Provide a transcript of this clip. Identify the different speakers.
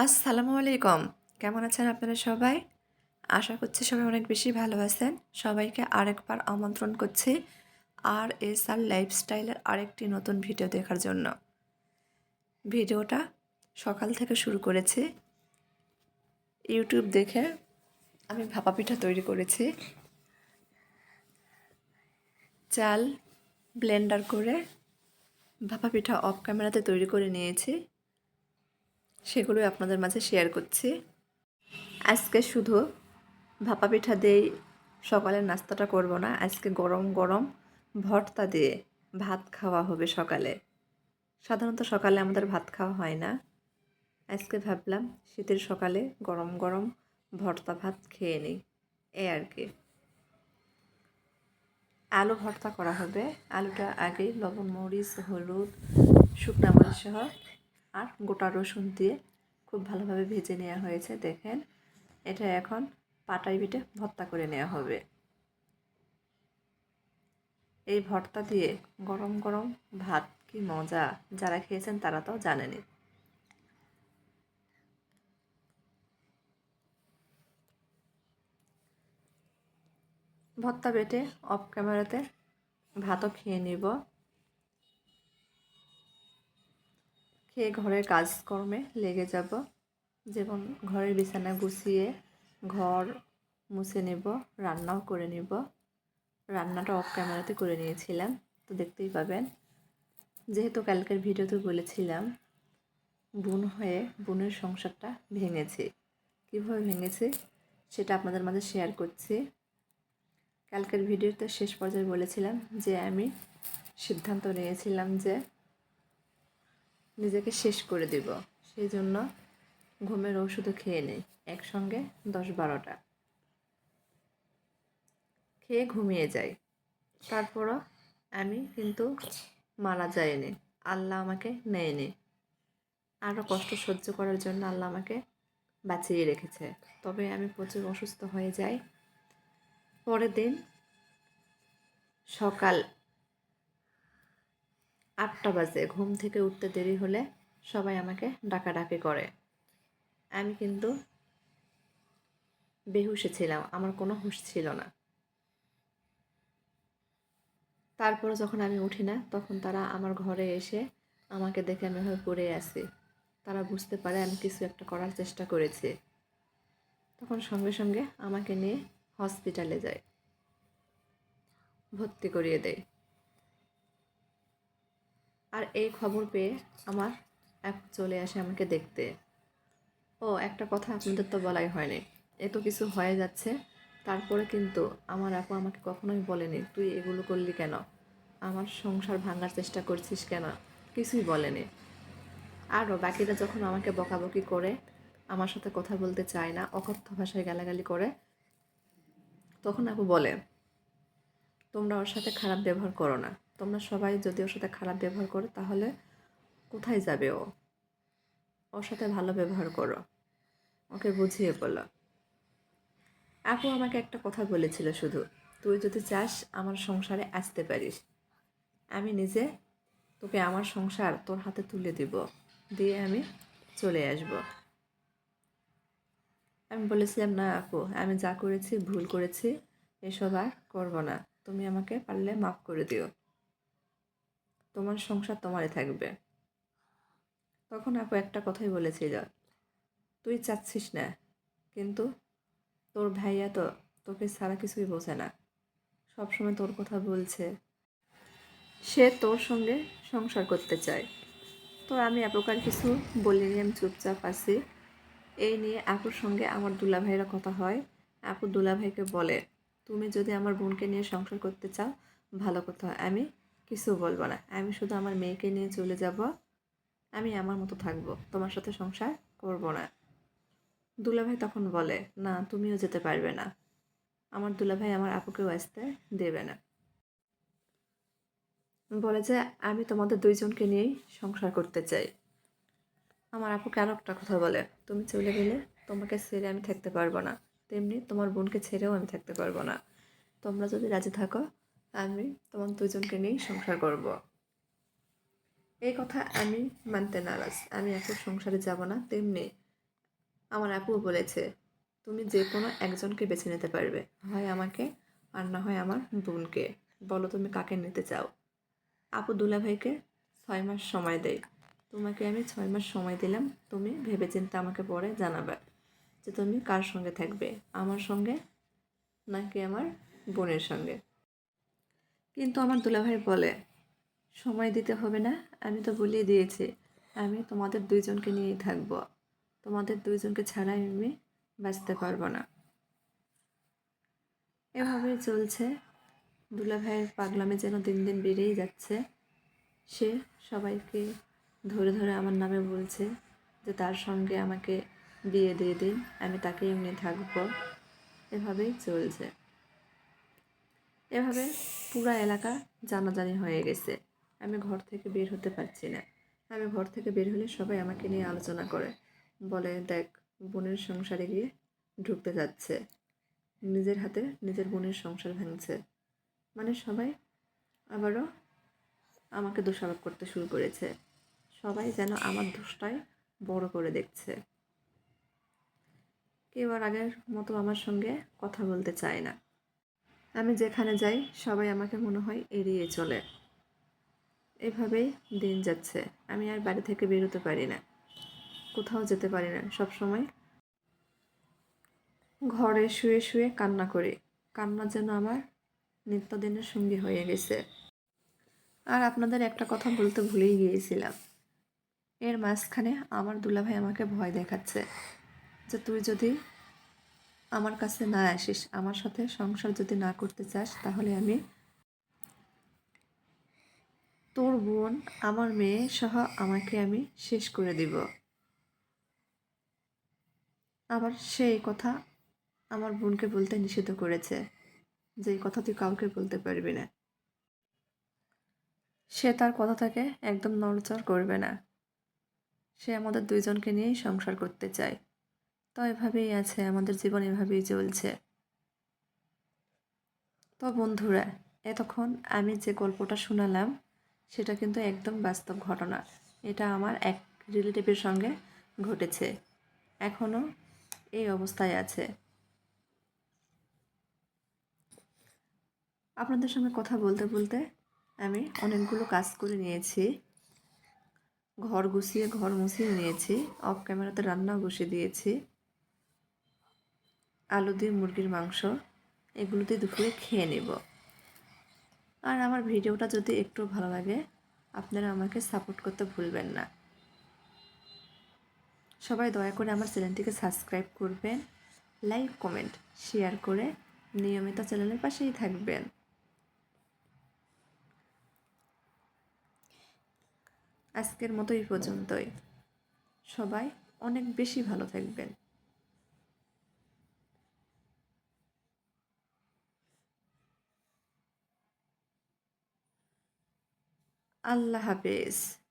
Speaker 1: আসসালামু আলাইকুম। কেমন আছেন আপনারা সবাই? আশা করছি সবাই অনেক বেশি ভালো আছেন। সবাইকে আরেকবার আমন্ত্রণ করছি আর এস আর লাইফস্টাইলের আরেকটি নতুন ভিডিও দেখার জন্য। ভিডিওটা সকাল থেকে শুরু করেছি। ইউটিউব দেখে আমি ভাপা পিঠা তৈরি করেছি। চাল ব্লেন্ডার করে ভাপা পিঠা অফ ক্যামেরাতে তৈরি করে নিয়েছি। সেগুলোই আপনাদের মাঝে শেয়ার করছি। আজকে শুধু ভাপা পিঠা দিয়ে সকালের নাস্তাটা করব না, আজকে গরম গরম ভর্তা দিয়ে ভাত খাওয়া হবে সকালে। সাধারণত সকালে আমাদের ভাত খাওয়া হয় না। আজকে ভাবলাম শীতের সকালে গরম গরম ভর্তা ভাত খেয়ে নিই এই আর কি। আলু ভর্তা করা হবে। আলুটা আগে লবণ, মরিচ, হলুদ, শুকনা মরিচ সহ আর গোটা রসুন দিয়ে খুব ভালোভাবে ভেজে নেওয়া হয়েছে, দেখেন। এটা এখন পাটাই বিটে ভর্তা করে নেওয়া হবে। এই ভর্তা দিয়ে গরম গরম ভাত কি মজা, যারা খেয়েছেন তারা তো জানেনি ভর্তা বেটে অফ ক্যামেরাতে ভাতও খেয়ে নিব। খেয়ে ঘরের কাজকর্মে লেগে যাব। যেমন ঘরের বিছানা গুছিয়ে ঘর মুছে নেব, রান্নাও করে নেব। রান্নাটা অফ ক্যামেরাতে করে নিয়েছিলাম, তো দেখতেই পাবেন। যেহেতু কালকের ভিডিওতে বলেছিলাম, বোন হয়ে বোনের সংসারটা ভেঙেছে। কীভাবে ভেঙেছে সেটা আপনাদের মাঝে শেয়ার করছি। কালকের ভিডিওতে শেষ পর্যায়ে বলেছিলাম যে আমি সিদ্ধান্ত নিয়েছিলাম যে নিজেকে শেষ করে দেব। সেই জন্য ঘুমের ওষুধও খেয়ে নেই। একসঙ্গে দশ বারোটা। খেয়ে ঘুমিয়ে যাই। তারপরও আমি কিন্তু মারা যায়নি আল্লাহ আমাকে নেয়নি। আরও কষ্ট সহ্য করার জন্য আল্লাহ আমাকে বাঁচিয়ে রেখেছে। তবে আমি প্রচুর অসুস্থ হয়ে যাই। পরের দিন সকাল আটটা বাজে। ঘুম থেকে উঠতে দেরি হলে সবাই আমাকে ডাকাডাকি করে। আমি কিন্তু বেহুশে ছিলাম, আমার কোনো হুশ ছিল না। তারপরে যখন আমি উঠি না, তখন তারা আমার ঘরে এসে আমাকে দেখে আমি এভাবে পড়ে আসি তারা বুঝতে পারে আমি কিছু একটা করার চেষ্টা করেছি। তখন সঙ্গে সঙ্গে আমাকে নিয়ে হসপিটালে যায় ভর্তি করিয়ে দেয় আর এই খবর পেয়ে আমার এক চলে আসে আমাকে দেখতে। ও, একটা কথা আপনাদের তো বলাই হয়নি। এত কিছু হয়ে যাচ্ছে। তারপরে কিন্তু আমার আপু আমাকে কখনোই বলেনি, তুই এগুলো করলি কেন? আমার সংসার ভাঙার চেষ্টা করছিস কেন? কিছুই বলেনি। আরও বাকিরা যখন আমাকে বকাবকি করে, আমার সাথে কথা বলতে চায় না, অকথ্য ভাষায় গালাগালি করে, তখন আপু বলে, তোমরা ওর সাথে খারাপ ব্যবহার করো না। তোমরা সবাই যদি ওর সাথে খারাপ ব্যবহার করো, তাহলে কোথায় যাবে ও? ওর সাথে ভালো ব্যবহার করো। ওকে বুঝিয়ে বলো। আপু আমাকে একটা কথা বলেছিল শুধু, তুই যদি চাস আমার সংসারে আসতে পারিস, আমি নিজে তোকে আমার সংসার তোর হাতে তুলে দিব, দিয়ে আমি চলে আসব। আমি বলেছিলাম, না আপু, আমি যা করেছি, ভুল করেছি, এসব আর করব না। তুমি আমাকে পারলে মাফ করে দিও। তোমার সংসার তোমারই থাকবে। তখন আপু একটা কথাই বলেছিল, তুই চাচ্ছিস না, কিন্তু তোর ভাইয়া তো তোকে ছাড়া কিছুই বোঝে না। সবসময় তোর কথা বলছে, সে তোর সঙ্গে সংসার করতে চায়। তো আমি আপুকার কিছু বলিনি, আমি চুপচাপ আছি। এই নিয়ে আপুর সঙ্গে আমার দুলাভাইয়ের কথা হয়। আপু দুলাভাইকে বলে, তুমি যদি আমার বোনকে নিয়ে সংসার করতে চাও, ভালো কথা। আমি কিছু বলব না। আমি শুধু আমার মেয়েকে নিয়ে চলে যাব। আমি আমার মতো থাকব। তোমার সাথে সংসার করব না। দুলাভাই তখন বলে, না, তুমিও যেতে পারবে না। আমার দুলাভাই আমার আপুকেও আসতে দেবে না। বলে যে, আমি তোমাদের দুইজনকে নিয়েই সংসার করতে চাই। আমার আপুকে আরও একটা কথা বলে, তুমি চলে গেলে তোমাকে ছেড়ে আমি থাকতে পারব না। তেমনি তোমার বোনকে ছেড়েও আমি থাকতে পারব না। তোমরা যদি রাজি থাকো আমি তোমার দুজনকে নিয়েই সংসার করব। এই কথা আমি মানতে নারাজ। আমি এখন সংসারে যাব না, তেমনি আমার আপুও বলেছে, তুমি যে কোনো একজনকে বেছে নিতে পারবে হয় আমাকে আর না হয় আমার বোনকে। বলো তুমি কাকে নিতে চাও? আপু দুলাভাইকে ছয় মাস সময় দেয় তোমাকে আমি ছয় মাস সময় দিলাম, তুমি ভেবেচিন্তে আমাকে পরে জানাবে যে তুমি কার সঙ্গে থাকবে, আমার সঙ্গে নাকি আমার বোনের সঙ্গে? কিন্তু আমার দুলাভাই বলে, সময় দিতে হবে না, আমি তো বলিয়ে দিয়েছি, আমি তোমাদের দুইজনকে নিয়েই থাকব। তোমাদের দুইজনকে ছাড়াই আমি বাঁচতে পারব না। এভাবেই চলছে। দুলা দুলাভাইয়ের পাগলামে যেন দিন দিন বেড়েই যাচ্ছে। সে সবাইকে ধরে ধরে আমার নামে বলছে যে, তার সঙ্গে আমাকে বিয়ে দিয়ে দিন, আমি তাকে এমনি থাকব। এভাবেই চলছে। এভাবে পুরা এলাকা জানাজানি হয়ে গেছে। আমি ঘর থেকে বের হতে পারছি না। আমি ঘর থেকে বের হলে সবাই আমাকে নিয়ে আলোচনা করে। বলে, দেখ, বোনের সংসারে গিয়ে ঢুকতে যাচ্ছে। নিজের হাতে নিজের বোনের সংসার ভাঙছে। মানে সবাই আবারও আমাকে দোষারোপ করতে শুরু করেছে। সবাই যেন আমার দোষটাই বড় করে দেখছে। কেউ আর আগের মতো আমার সঙ্গে কথা বলতে চায় না। আমি যেখানে যাই, সবাই আমাকে মনে হয় এড়িয়ে চলে। এভাবেই দিন যাচ্ছে। আমি আর বাড়ি থেকে বেরোতে পারি না। কোথাও যেতে পারি না। সব সময় ঘরে শুয়ে শুয়ে কান্না করি। কান্না যেন আমার নিত্যদিনের সঙ্গী হয়ে গেছে। আর আপনাদের একটা কথা বলতে ভুলেই গিয়েছিলাম। এর মাঝখানে আমার দুলাভাই আমাকে ভয় দেখাচ্ছে যে, তুই যদি আমার কাছে না আসিস, আমার সাথে সংসার যদি না করতে চাস, তাহলে আমি তোর বোন, আমার মেয়ে সহ আমাকে আমি শেষ করে দিব। আবার সেই কথা আমার বোনকে বলতে নিষিদ্ধ করেছে যে এই কথা তুই কাউকে বলতে পারবি না। সে তার কথা থেকে একদম নড়চড় করবে না। সে আমাদের দুইজনকে নিয়েই সংসার করতে চায়। তো এভাবেই আছে, আমাদের জীবন এভাবেই চলছে। তো বন্ধুরা, এতক্ষণ আমি যে গল্পটা শোনালাম, সেটা কিন্তু একদম বাস্তব ঘটনা। এটা আমার এক রিলেটিভের সঙ্গে ঘটেছে। এখনও এই অবস্থায় আছে। আপনাদের সঙ্গে কথা বলতে বলতে আমি অনেকগুলো কাজ করে নিয়েছি। ঘর গুছিয়ে, ঘর মুছিয়ে নিয়েছি। অফ ক্যামেরাতে রান্নাও বসিয়ে দিয়েছি। আলু দিয়ে মুরগির মাংস এগুলো দিয়ে দুপুরে খেয়ে নেব। আর আমার ভিডিওটা যদি একটু ভালো লাগে, আপনারা আমাকে সাপোর্ট করতে ভুলবেন না। সবাই দয়া করে আমার চ্যানেলটিকে সাবস্ক্রাইব করবেন লাইক কমেন্ট শেয়ার করে নিয়মিত চ্যানেলের পাশেই থাকবেন। আজকের মতো এই পর্যন্তই। সবাই অনেক বেশি ভালো থাকবেন। আল্লাহ হাফেজ।